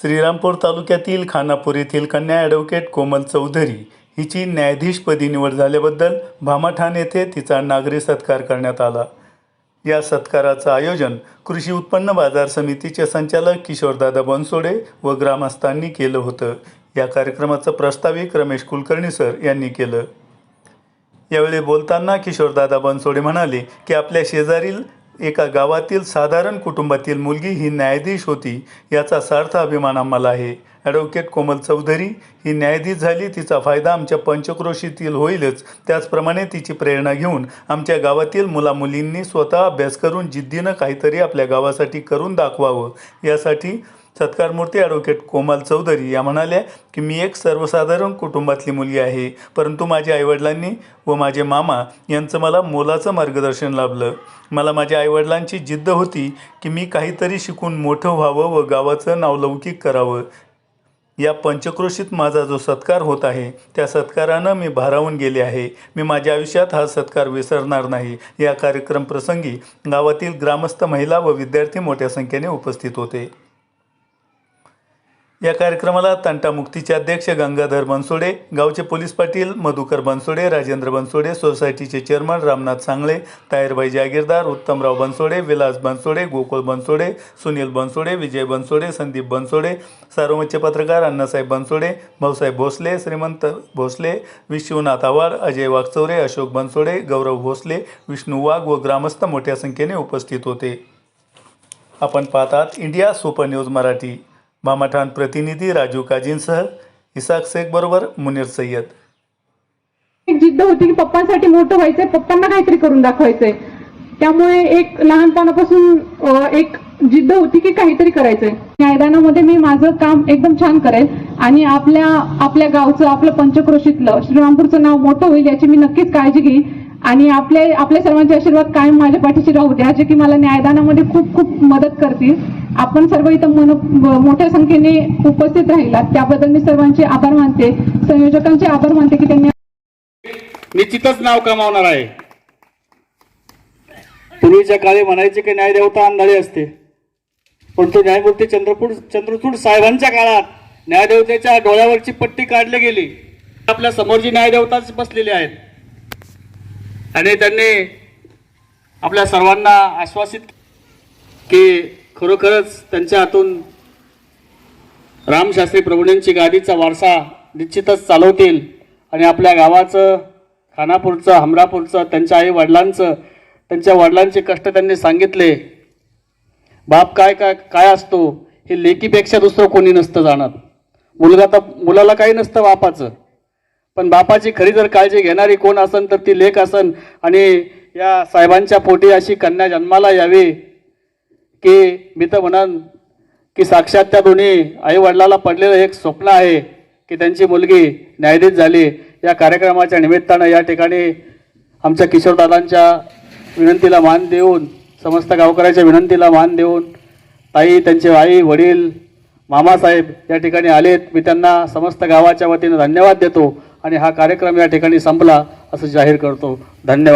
श्रीरामपूर तालुक्यातील खानापूर येथील कन्या ॲडव्होकेट कोमल चौधरी हिची न्यायाधीशपदी निवड झाल्याबद्दल भामाठाण येथे तिचा नागरी सत्कार करण्यात आला. या सत्काराचं आयोजन कृषी उत्पन्न बाजार समितीचे संचालक किशोरदादा बनसोडे व ग्रामस्थांनी केलं होतं. या कार्यक्रमाचं प्रस्ताविक रमेश कुलकर्णी सर यांनी केलं. यावेळी बोलताना किशोरदादा बनसोडे म्हणाले की आपल्या शेजारील एका गावातील साधारण कुटुंबातील मुलगी ही न्यायाधीश होती याचा सार्थ अभिमान आम्हाला आहे. ॲडव्होकेट कोमल चौधरी ही न्यायाधीश झाली तिचा फायदा आमच्या पंचक्रोशीतील होईलच. त्याचप्रमाणे तिची प्रेरणा घेऊन आमच्या गावातील मुलामुलींनी स्वतः अभ्यास करून जिद्दीनं काहीतरी आपल्या गावासाठी करून दाखवावं. यासाठी सत्कारमूर्ती ॲडव्होकेट कोमल चौधरी या म्हणाल्या की मी एक सर्वसाधारण कुटुंबातली मुलगी आहे परंतु माझ्या आईवडिलांनी व माझे मामा यांचं मला मोलाचं मार्गदर्शन लाभलं. मला माझ्या आईवडिलांची जिद्द होती की मी काहीतरी शिकून मोठं व्हावं व गावाचं नावलौकिक करावं. या पंचक्रोशीत माझा जो सत्कार होत आहे त्या सत्कारानं मी भारावून गेले आहे. मी माझ्या आयुष्यात हा सत्कार विसरणार नाही. या कार्यक्रम प्रसंगी गावातील ग्रामस्थ महिला व विद्यार्थी मोठ्या संख्येने उपस्थित होते. या कार्यक्रमाला तंटामुक्तीचे अध्यक्ष गंगाधर बनसोडे गावचे पोलीस पाटील मधुकर बनसोडे राजेंद्र बनसोडे सोसायटीचे चेअरमन रामनाथ सांगळे तायरबाई जागीरदार उत्तमराव बनसोडे विलास बनसोडे गोकुळ बनसोडे सुनील बनसोडे विजय बनसोडे संदीप बनसोडे सार्वमतचे पत्रकार अण्णासाहेब बनसोडे भाऊसाहेब भोसले श्रीमंत भोसले विश्वनाथ आव्हाड अजय वागचौरे अशोक बनसोडे गौरव भोसले विष्णू वाघ व ग्रामस्थ मोठ्या संख्येने उपस्थित होते. आपण पाहतात इंडिया सुपर न्यूज मराठी. मामाठाण प्रतिनिधी राजू काजींसह इसाक शेख बरोबर मुनीर सय्यद. एक जिद्द होती की पप्पांसाठी मोठं व्हायचंय पप्पांना काहीतरी करून दाखवायचंय. त्यामुळे एक लहानपणापासून एक जिद्द होती की काहीतरी करायचंय. न्यायदानामध्ये मी माझं काम एकदम छान करेल आणि आपल्या आपल्या गावचं आपलं पंचक्रोशीतलं श्रीरामपूरचं नाव मोठं होईल याची मी नक्कीच काळजी घेईन. आणि आपले आपल्या सर्वांचे आशीर्वाद कायम माझ्या पाठीशी राहू द्या जे की मला न्यायदानामध्ये खूप खूप मदत करतील. आपण सर्व इथं मन मोठ्या संख्येने उपस्थित राहिलात. त्याबद्दल मी सर्वांचे आभार मानते. संयोजकांचे आभार मानते की त्यांनी निश्चितच नाव कमावणार आहे. पूर्वीच्या काळी म्हणायचे की न्यायदेवता आंधळी असते. परंतु न्यायमूर्ती चंद्रपूर चंद्रचूड साहेबांच्या काळात न्यायदेवतेच्या डोळ्यावरची पट्टी काढली गेली. आपल्यासमोर जी न्यायदेवताच बसलेली आहेत. आणि त्यांनी आपल्या सर्वांना आश्वासित की खरोखरच त्यांच्या हातून रामशास्त्री प्रभूंची गादीचा वारसा निश्चितच चालवतील आणि आपल्या गावाचं खानापूरचं हमरापूरचं त्यांच्या आई वडिलांचं त्यांच्या वडिलांचे कष्ट त्यांनी सांगितले. बाप काय काय काय असतो हे लेकीपेक्षा दुसरं कोणी नसतं जाणत. मुलगा तर मुलाला काही नसतं बापाचं. पण बापाची खरी जर काळजी घेणारी कोण असन तर ती लेख असन आणि या साहेबांच्या पोटी अशी कन्या जन्माला यावी. की मी तर म्हणन की साक्षात त्या दोन्ही आई वडिलाला पडलेलं एक स्वप्न आहे की त्यांची मुलगी न्यायाधीश झाली. या कार्यक्रमाच्या निमित्तानं या ठिकाणी आमच्या किशोरदादांच्या विनंतीला मान देऊन समस्त गावकऱ्याच्या विनंतीला मान देऊन ताई त्यांचे आई वडील मामासाहेब या ठिकाणी आलेत. मी त्यांना समस्त गावाच्या वतीनं धन्यवाद देतो आणि हा कार्यक्रम या ठिकाणी संपला असं जाहीर करतो. धन्यवाद.